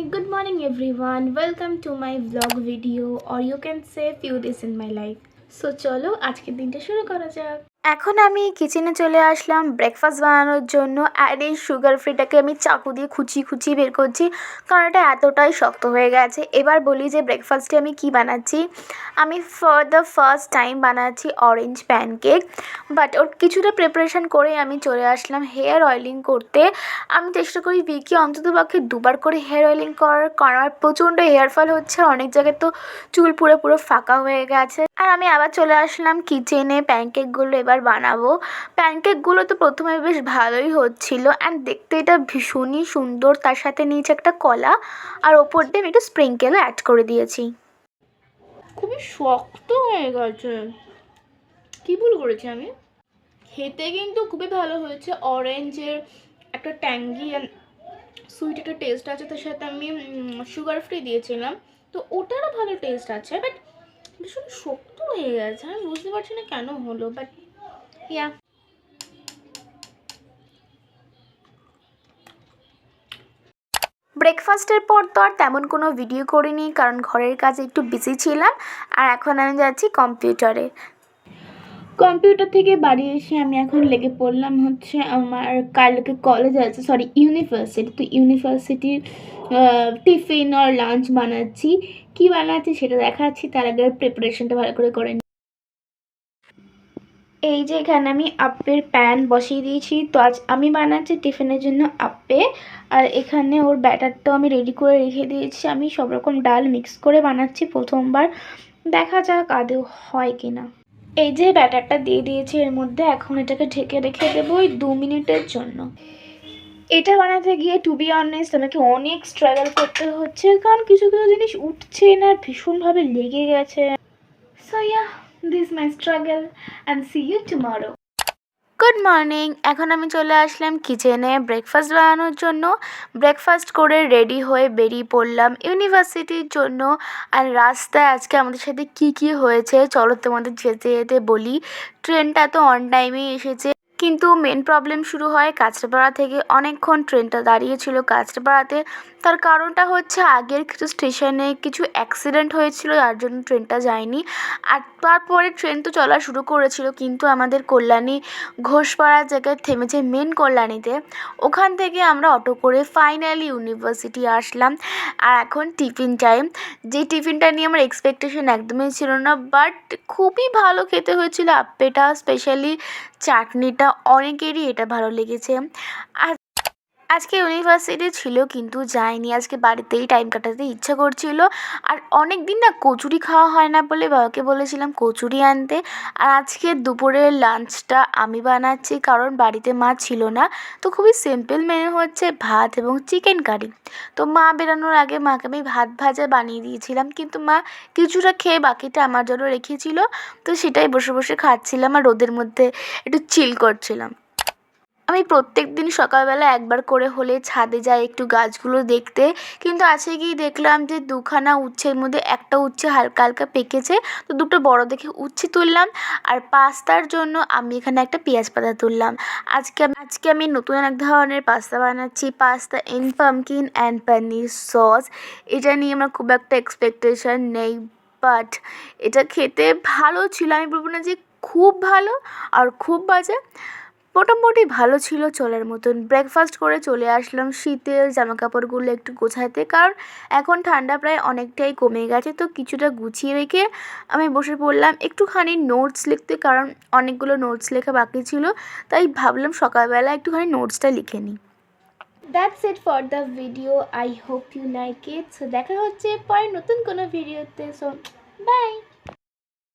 good morning everyone. Welcome to my vlog video or you can say few days in my life. So চলো আজকের দিনটা শুরু করা যাক এখন আমি কিচেনে চলে আসলাম ব্রেকফাস্ট বানানোর জন্য, আর এই সুগার ফ্রিটাকে আমি চাকু দিয়ে খুচি খুচি বের করছি, কারণ এটা এতটাই শক্ত হয়ে গেছে। এবার বলি যে ব্রেকফাস্টে আমি কি বানাচ্ছি। আমি ফর দ্য ফার্স্ট টাইম বানাচ্ছি অরেঞ্জ প্যানকেক বাট ওর কিছুটা প্রিপারেশান করে আমি চলে আসলাম হেয়ার অয়েলিং করতে। আমি চেষ্টা করি উইকে অন্তত পক্ষে দুবার করে হেয়ার অয়েলিং করার, কারণ আমার প্রচণ্ড হেয়ার ফল হচ্ছে অনেক জায়গায় তো চুল পুরো পুরো ফাঁকা হয়ে গেছে। আর আমি আবার চলে আসলাম কিচেনে প্যানকেকগুলো এবার বানাবো। প্যানকেকগুলো তো প্রথমে বেশ ভালোই হচ্ছিল অ্যান্ড দেখতে এটা ভীষণই সুন্দর। তার সাথে নিয়েছে একটা কলা আর ওপর দিয়ে আমি একটু স্প্রিঙ্কেলও অ্যাড করে দিয়েছি। খুবই শক্ত হয়ে গেছে। কী ভুল করেছি আমি? খেতে কিন্তু খুবই ভালো হয়েছে। অরেঞ্জের একটা ট্যাঙ্গি সুইট একটা টেস্ট আছে। তার সাথে আমি সুগার ফ্রি দিয়েছিলাম। তো ওটারও ভালো টেস্ট আছে বাট ভীষণ শক্ত হয়ে গেছে। আমি বুঝতে পারছি না কেন হলো বাট ইয়া। ব্রেকফাস্টের পর তো আর তেমন কোনো ভিডিও করিনি কারণ ঘরের কাজে একটু বিজি ছিলাম আর এখন আমি যাচ্ছি কম্পিউটারে কম্পিউটার থেকে বাড়ি এসে আমি এখন লেগে পড়লাম হচ্ছে আমার কালকে কলেজ আছে সরি ইউনিভার্সিটি তো ইউনিভার্সিটির টিফিন আর লাঞ্চ বানাচ্ছি। কি বানাচ্ছি সেটা দেখাচ্ছি তার আগে প্রিপারেশনটা ভালো করে করে এই যে এখানে আমি আপ্পের প্যান বসিয়ে দিয়েছি। তো আজ আমি বানাচ্ছি টিফিনের জন্য আপ্পে আর এখানে ওর ব্যাটারটাও আমি রেডি করে রেখে দিয়েছি। আমি সব রকম ডাল মিক্স করে বানাচ্ছি প্রথমবার। দেখা যাক আদৌ হয় কি না এই যে ব্যাটারটা দিয়ে দিয়েছি এর মধ্যে, এখন এটাকে ঢেকে রেখে দেবো ওই দু মিনিটের জন্য। এটা বানাতে গিয়ে টু বি অনেস্ট আমাকে অনেক স্ট্রাগল করতে হচ্ছে। কারণ কিছু কিছু জিনিস উঠছে না, ভীষণভাবে লেগে গেছে। So this my struggle and see you tomorrow good morning এখন আমি চলে আসলাম কিচেনে ব্রেকফাস্ট বানানোর জন্য। ব্রেকফাস্ট করে রেডি হয়ে বেরিয়ে পড়লাম ইউনিভার্সিটির জন্য। আর রাস্তায় আজকে আমাদের সাথে কি কি হয়েছে, চলো তোমাদের যেতে যেতে বলি। ট্রেনটা তো অন টাইমেই এসেছে। কিন্তু মেন প্রবলেম শুরু হয় কাঁচরাপাড়া থেকে। অনেকক্ষণ ট্রেনটা দাঁড়িয়েছিল কাঁচরাপাড়াতে। তার কারণটা হচ্ছে আগের কিছু স্টেশনে কিছু অ্যাক্সিডেন্ট হয়েছিল, যার জন্য ট্রেনটা যায়নি। আর তারপরে ট্রেন তো চলা শুরু করেছিল, কিন্তু আমাদের কল্যাণী ঘোষপাড়ার জায়গায় থেমেছে মেন কল্যাণীতে। ওখান থেকে আমরা অটো করে ফাইনালি ইউনিভার্সিটি আসলাম। আর এখন টিফিন টাইম যে টিফিনটা নিয়ে আমার এক্সপেকটেশন একদমই ছিল না বাট খুবই ভালো খেতে হয়েছিল, আপ্পেটা স্পেশালি চাটনিটা অনেকেরই এটা ভালো লেগেছে। আর আজকে ইউনিভার্সিটি ছিল কিন্তু যাইনি আজকে বাড়িতেই টাইম কাটাতে ইচ্ছা করছিল। আর অনেক দিন না কচুরি খাওয়া হয় না বলে বাবাকে বলেছিলাম কচুরি আনতে। আর আজকে দুপুরের লাঞ্চটা আমি বানাচ্ছি কারণ বাড়িতে মা ছিল না। তো খুবই সিম্পল মেনু হচ্ছে ভাত এবং চিকেন কারি তো মা বেরোনোর আগে মাকে আমি ভাত ভাজা বানিয়ে দিয়েছিলাম কিন্তু মা কিছুটা খেয়ে বাকিটা আমার জন্য রেখেছিল। তো সেটাই বসে বসে খাচ্ছিলাম আর রোদের মধ্যে একটু চিল করছিলাম। আমি প্রত্যেক দিন সকালবেলা একবার করে হলে ছাদে যাই একটু গাছগুলো দেখতে। কিন্তু আজকে গিয়ে দেখলাম যে দুখানা উচ্ছের মধ্যে একটা উচ্ছে হালকা হালকা পেকেছে। তো দুটো বড় দেখে উচ্ছে তুললাম আর পাস্তার জন্য আমি এখানে একটা পেঁয়াজ পাতা তুললাম। আজকে আজকে আমি নতুন এক ধরনের পাস্তা বানাচ্ছি। Pasta in pumpkin and paneer sauce এটা নিয়ে আমার খুব একটা এক্সপেকটেশন নেই বাট এটা খেতে ভালো ছিল। আমি বলব না যে খুব ভালো আর খুব বাজে। মোটামুটি ভালো ছিল চলার মতন। ব্রেকফাস্ট করে চলে আসলাম শীতের জামা কাপড়গুলো একটু গোছাতে, কারণ এখন ঠান্ডা প্রায় অনেকটাই কমে গেছে, তো কিছুটা গুছিয়ে রেখে আমি বসে পড়লাম। একটুখানি নোটস লিখতে, কারণ অনেকগুলো নোটস লেখা বাকি ছিল, তাই ভাবলাম সকালবেলা একটুখানি নোটসটা লিখে নিই। That's it for the video I hope you like it দেখা হচ্ছে পরে নতুন কোনো ভিডিওতে সো বাই